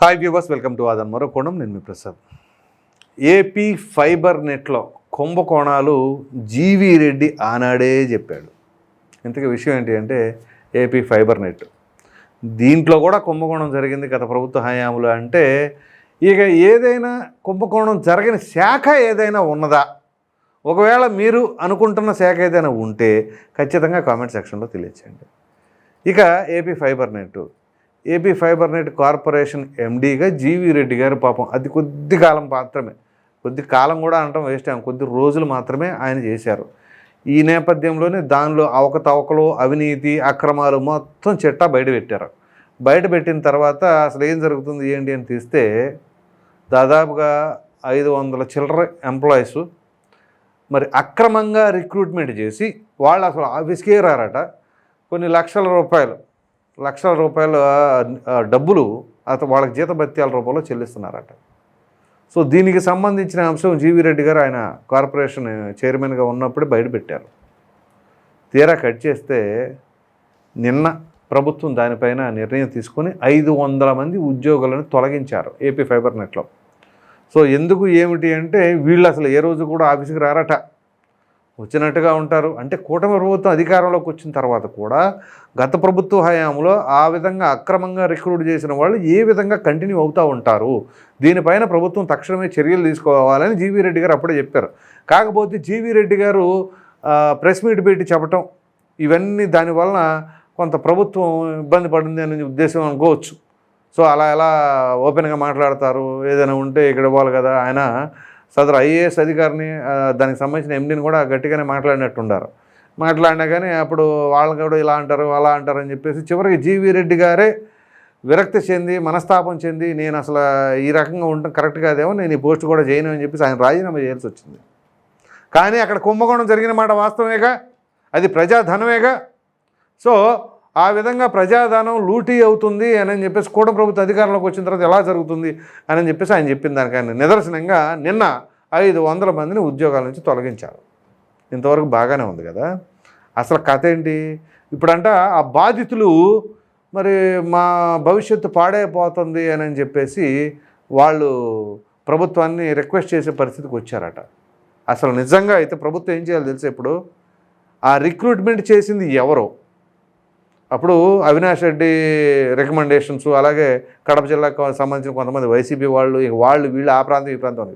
Hi viewers welcome to ఆదన్ మరొకోణం నేను మీ ప్రసాద్ ఏపీ ఫైబర్ నెట్లో కుంభకోణాలు జీవి రెడ్డి ఆనాడే చెప్పాడు. ఇంతకీ విషయం ఏంటి అంటే ఏపీ ఫైబర్ నెట్ దీంట్లో కూడా కుంభకోణం జరిగింది గత ప్రభుత్వ హయాంలో అంటే ఇక ఏదైనా కుంభకోణం జరగని శాఖ ఏదైనా ఉన్నదా? ఒకవేళ మీరు అనుకుంటున్న శాఖ ఏదైనా ఉంటే ఖచ్చితంగా కామెంట్ సెక్షన్లో తెలియచేయండి. ఇక AP fiber net AP fiber net corporation ఎండీగా G V Reddy garu పాపం అది కొద్ది కాలం మాత్రమే కొద్ది కాలం కూడా అనటం వేస్ట్ ఆయన కొద్ది రోజులు మాత్రమే ఆయన చేశారు. ఈ నేపథ్యంలోనే దానిలో అవకతవకలు అవినీతి అక్రమాలు మొత్తం చెట్టా బయట పెట్టారు. బయట పెట్టిన తర్వాత అసలు ఏం జరుగుతుంది ఏంటి అని తీస్తే దాదాపుగా ఐదు వందల చిల్లర ఎంప్లాయీస్ మరి అక్రమంగా రిక్రూట్మెంట్ చేసి వాళ్ళు అసలు ఆఫీస్కే రారట. కొన్ని లక్షల రూపాయలు లక్షల రూపాయల డబ్బులు అతను వాళ్ళకి జీతభత్యాల రూపంలో చెల్లిస్తున్నారట. సో దీనికి సంబంధించిన అంశం జీవి రెడ్డి గారు ఆయన కార్పొరేషన్ చైర్మన్గా ఉన్నప్పుడే బయటపెట్టారు. తీరా కట్ చేస్తే నిన్న ప్రభుత్వం దానిపైన నిర్ణయం తీసుకొని ఐదు వందల మంది ఉద్యోగులను తొలగించారు ఏపీ ఫైబర్ నెట్లో. సో ఎందుకు ఏమిటి అంటే వీళ్ళు అసలు ఏ రోజు కూడా ఆఫీస్కి రారట. వచ్చినట్టుగా ఉంటారు. అంటే కూటమి ప్రభుత్వం అధికారంలోకి వచ్చిన తర్వాత కూడా గత ప్రభుత్వ హయాంలో ఆ విధంగా అక్రమంగా రిక్రూట్ చేసిన వాళ్ళు ఏ విధంగా కంటిన్యూ అవుతూ ఉంటారు? దీనిపైన ప్రభుత్వం తక్షణమే చర్యలు తీసుకోవాలని జీవీ రెడ్డి గారు అప్పుడే చెప్పారు. కాకపోతే జీవీ రెడ్డి గారు ప్రెస్ మీట్ పెట్టి చెప్పటం ఇవన్నీ దానివలన కొంత ప్రభుత్వం ఇబ్బంది పడింది అనే ఉద్దేశం అనుకోవచ్చు. సో అలా ఎలా ఓపెన్గా మాట్లాడతారు? ఏదైనా ఉంటే ఇక్కడ ఇవ్వాలి కదా? ఆయన సదరు ఐఏఎస్ అధికారిని దానికి సంబంధించిన ఎండీని కూడా గట్టిగానే మాట్లాడినట్టున్నారు మాట్లాడినా కానీ అప్పుడు వాళ్ళని కూడా ఇలా అంటారు అలా అంటారు అని చెప్పేసి చివరికి జీవీ రెడ్డి గారే విరక్తి చెంది మనస్తాపం చెంది నేను అసలు ఈ రకంగా ఉండటం కరెక్ట్ కాదేమో నేను ఈ పోస్ట్ కూడా చేయను అని చెప్పేసి ఆయన రాజీనామా చేయాల్సి వచ్చింది. కానీ అక్కడ కుంభకోణం జరిగిన మాట వాస్తవమేగా? అది ప్రజాధనమేగా? సో ఆ విధంగా ప్రజాధనం లూటీ అవుతుంది అని చెప్పేసి కూడా ప్రభుత్వ అధికారంలోకి వచ్చిన తర్వాత ఎలా జరుగుతుంది అని చెప్పేసి ఆయన చెప్పిన దానికన్నా నిదర్శనంగా నిన్న ఐదు వందల మందిని ఉద్యోగాల నుంచి తొలగించారు. ఇంతవరకు బాగానే ఉంది కదా? అసలు కథ ఏంటి? ఇప్పుడంట ఆ బాధితులు మరి మా భవిష్యత్తు పాడైపోతుంది అని చెప్పేసి వాళ్ళు ప్రభుత్వాన్ని రిక్వెస్ట్ చేసే పరిస్థితికి వచ్చారట. అసలు నిజంగా అయితే ప్రభుత్వం ఏం చేయాలి తెలుసా ఇప్పుడు? ఆ రిక్రూట్మెంట్ చేసింది ఎవరో? అప్పుడు అవినాష్ రెడ్డి రికమెండేషన్స్ అలాగే కడప జిల్లాకు సంబంధించిన కొంతమంది వైసీపీ వాళ్ళు ఇక వాళ్ళు వీళ్ళు ఆ ప్రాంతం ఈ ప్రాంతం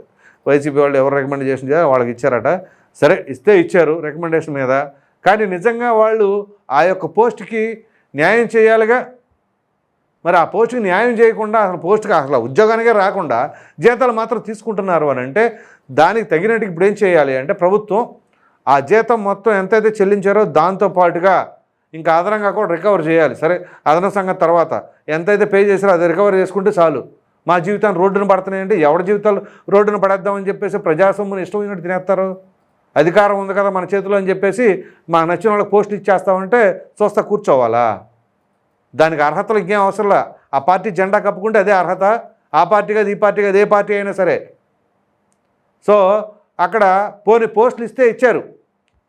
వైసీపీ వాళ్ళు ఎవరు రికమెండేషన్ చేయాలో వాళ్ళకి ఇచ్చారట. సరే ఇస్తే ఇచ్చారు రికమెండేషన్ మీద. కానీ నిజంగా వాళ్ళు ఆ యొక్క పోస్ట్కి న్యాయం చేయాలిగా? మరి ఆ పోస్టుకి న్యాయం చేయకుండా అసలు పోస్ట్కి అసలు ఉద్యోగానికే రాకుండా జీతాలు మాత్రం తీసుకుంటున్నారు అని అంటే దానికి తగినట్టుగా ఇప్పుడు ఏం చేయాలి అంటే ప్రభుత్వం ఆ జీతం మొత్తం ఎంతైతే చెల్లించారో దాంతో పాటుగా ఇంకా అదనంగా కూడా రికవర్ చేయాలి. సరే అదన సంగతి తర్వాత. ఎంతైతే పే చేసారో అది రికవర్ చేసుకుంటే చాలు. మా జీవితాన్ని రోడ్డున పడుతున్నాయంటే ఎవరి జీవితాలు రోడ్డున పడేద్దామని చెప్పేసి ప్రజాసొమ్ముని ఇష్టమైనట్టు తినేస్తారు? అధికారం ఉంది కదా మన చేతిలో అని చెప్పేసి మా నచ్చిన వాళ్ళకి పోస్టులు ఇచ్చేస్తామంటే చూస్తా కూర్చోవాలా? దానికి అర్హతలు ఇంకేం అవసరంలా ఆ పార్టీ జెండా కప్పుకుంటే అదే అర్హత? ఆ పార్టీ కాదు ఈ పార్టీ కాదు ఏ పార్టీ అయినా సరే. సో అక్కడ పోని పోస్టులు ఇస్తే ఇచ్చారు.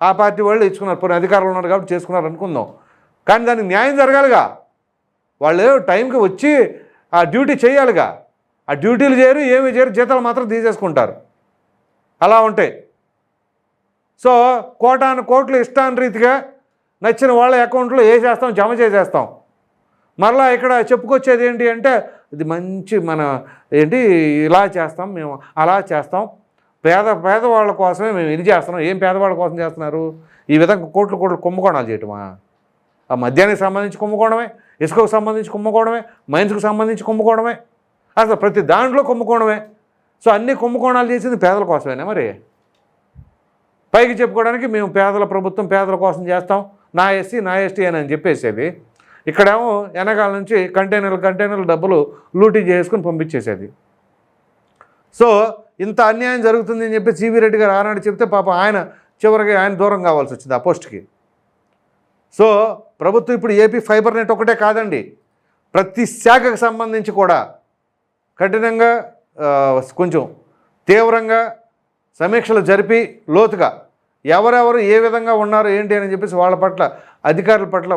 ఆ పార్టీ వాళ్ళు ఇచ్చుకున్నారు. పోనీ అధికారంలో ఉన్నారు కాబట్టి చేసుకున్నారు అనుకుందాం. కానీ దానికి న్యాయం జరగాలిగా. వాళ్ళు టైంకి వచ్చి ఆ డ్యూటీ చేయాలిగా. ఆ డ్యూటీలు చేయరు ఏమి చేయరు జీతాలు మాత్రం తీసేసుకుంటారు. అలా ఉంటాయి సో కోటాను కోట్లు ఇష్టాన్ రీతిగా నచ్చిన వాళ్ళ అకౌంట్లో వేసేస్తాం జమ చేసేస్తాం. మరలా ఇక్కడ చెప్పుకొచ్చేది ఏంటి అంటే ఇది మంచి మన ఏంటి ఇలా చేస్తాం మేము అలా చేస్తాం. పేద పేదవాళ్ళ కోసమే మేము ఇది చేస్తున్నాం. ఏం పేదవాళ్ళ కోసం చేస్తున్నారు? ఈ విధంగా కోట్లు కోట్లు కుంభకోణాలు చేయటమా? ఆ మద్యానికి సంబంధించి కుంభకోణమే ఇసుకకు సంబంధించి కుంభకోణమే మైన్స్కి సంబంధించి కుంభకోణమే. అసలు ప్రతి దాంట్లో కుంభకోణమే. సో అన్ని కుంభకోణాలు చేసింది పేదల కోసమేనా మరి? పైకి చెప్పుకోవడానికి మేము పేదల ప్రభుత్వం పేదల కోసం చేస్తాం. నా ఎస్సీ నా ఎస్టీ అని చెప్పేసేది. ఇక్కడేమో వెనకాల నుంచి కంటైనర్లు కంటైనర్లు డబ్బులు లూటీ చేసుకుని పంపించేసేది. సో ఇంత అన్యాయం జరుగుతుంది అని చెప్పి సివి రెడ్డి గారు ఆనాడు చెప్తే పాప ఆయన చివరికి ఆయన దూరం కావాల్సి వచ్చింది ఆ పోస్ట్కి. సో ప్రభుత్వం ఇప్పుడు ఏపీ ఫైబర్ నెట్ ఒకటే కాదండి. ప్రతి శాఖకు సంబంధించి కూడా కఠినంగా కొంచెం తీవ్రంగా సమీక్షలు జరిపి లోతుగా ఎవరెవరు ఏ విధంగా ఉన్నారు ఏంటి అని చెప్పేసి వాళ్ళ పట్ల అధికారుల పట్ల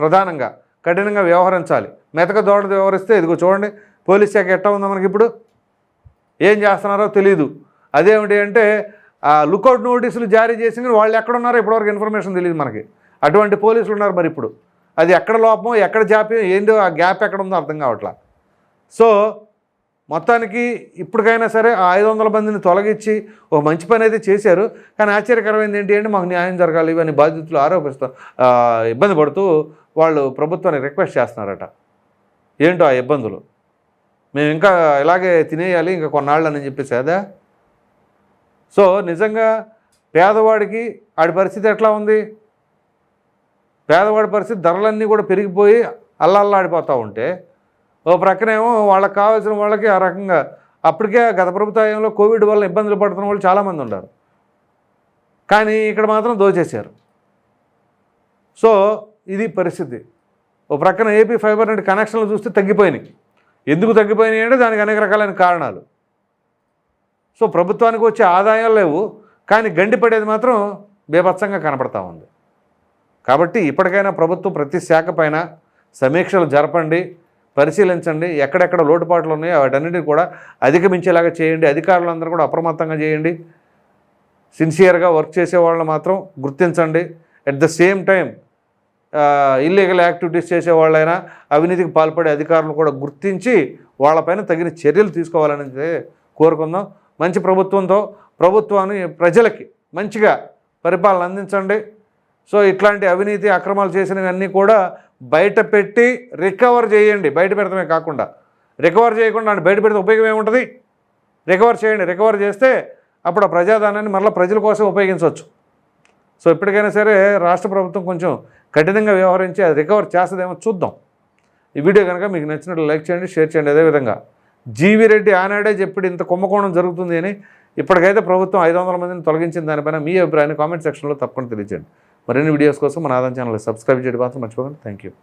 ప్రధానంగా కఠినంగా వ్యవహరించాలి. మెతక దోడ వ్యవహరిస్తే ఇదిగో చూడండి పోలీస్ శాఖ ఎట్టా ఉందో మనకి ఇప్పుడు? ఏం చేస్తున్నారో తెలియదు అదేమిటి అంటే ఆ లుకౌట్ నోటీసులు జారీ చేసిన వాళ్ళు ఎక్కడ ఉన్నారో ఇప్పటివరకు ఇన్ఫర్మేషన్ తెలియదు మనకి. అటువంటి పోలీసులు ఉన్నారు మరి ఇప్పుడు. అది ఎక్కడ లోపం ఎక్కడ జాప్యం ఏందో ఆ గ్యాప్ ఎక్కడ ఉందో అర్థం కావట్లా. సో మొత్తానికి ఇప్పటికైనా సరే ఆ ఐదు వందల మందిని తొలగించి ఒక మంచి పని అయితే చేశారు. కానీ ఆశ్చర్యకరమైనది ఏంటి అంటే మాకు న్యాయం జరగాలి ఇవన్నీ బాధితులు ఆరోపిస్తూ ఇబ్బంది పడుతూ వాళ్ళు ప్రభుత్వాన్ని రిక్వెస్ట్ చేస్తున్నారట. ఏంటో ఆ ఇబ్బందులు? మేము ఇంకా ఇలాగే తినేయాలి ఇంకా కొన్నాళ్ళని చెప్పేసి అదా? సో నిజంగా పేదవాడికి ఆడి పరిస్థితి ఎట్లా ఉంది? పేదవాడి పరిస్థితి ధరలన్నీ కూడా పెరిగిపోయి అల్లల్లాడిపోతూ ఉంటే ఓ ప్రక్కనేమో వాళ్ళకి కావాల్సిన వాళ్ళకి ఆ రకంగా అప్పటికే గత ప్రభుత్వంలో కోవిడ్ వల్ల ఇబ్బందులు పడుతున్న వాళ్ళు చాలామంది ఉన్నారు. కానీ ఇక్కడ మాత్రం దోచేశారు. సో ఇది పరిస్థితి. ఓ ప్రక్కన ఏపీ ఫైబర్ నెట్ కనెక్షన్లు చూస్తే తగ్గిపోయినాయి. ఎందుకు తగ్గిపోయినాయి అంటే దానికి అనేక రకాలైన కారణాలు. సో ప్రభుత్వానికి వచ్చే ఆదాయాలు లేవు కానీ గండిపడేది మాత్రం బీభత్సంగా కనపడతా ఉంది. కాబట్టి ఇప్పటికైనా ప్రభుత్వం ప్రతి శాఖ పైన సమీక్షలు జరపండి పరిశీలించండి ఎక్కడెక్కడ లోటుపాట్లు ఉన్నాయో వాటన్నిటిని కూడా అధిగమించేలాగా చేయండి అధికారులందరూ కూడా అప్రమత్తంగా చేయండి. సిన్సియర్గా వర్క్ చేసే వాళ్ళని మాత్రం గుర్తించండి. At the same time illegal activities చేసే వాళ్ళైనా అవినీతికి పాల్పడే అధికారులు కూడా గుర్తించి వాళ్ళపైన తగిన చర్యలు తీసుకోవాలని కోరుకుందాం. మంచి ప్రభుత్వంతో ప్రభుత్వాన్ని ప్రజలకి మంచిగా పరిపాలన అందించండి. సో ఇట్లాంటి అవినీతి అక్రమాలు చేసినవన్నీ కూడా బయట పెట్టి రికవర్ చేయండి. బయట పెడతామే కాకుండా. రికవర్ చేయకుండా బయట పెడితే ఉపయోగం ఏముంటుంది? రికవర్ చేయండి. రికవర్ చేస్తే అప్పుడు ఆ ప్రజాధనాన్ని మరలా ప్రజల కోసం ఉపయోగించవచ్చు. సో ఇప్పటికైనా సరే రాష్ట్ర ప్రభుత్వం కొంచెం కఠినంగా వ్యవహరించి అది రికవర్ చేస్తుందేమో చూద్దాం. ఈ వీడియో కనుక మీకు నచ్చినట్లు లైక్ చేయండి షేర్ చేయండి. అదేవిధంగా జీవి రెడ్డి ఆనాడే చెప్పి ఇంత కుంభకోణం జరుగుతుంది అని ఇప్పటికైతే ప్రభుత్వం ఐదు వందల మందిని తొలగించిన దానిపైన మీ అభిప్రాయాన్ని కామెంట్ సెక్షన్లో తప్పకుండా తెలియజేయండి. మరిన్ని వీడియోస్ కోసం మన ఆదాయం ఛానల్ సబ్స్క్రైబ్ చేయడం మాత్రం మర్చిపోకండి. Thank you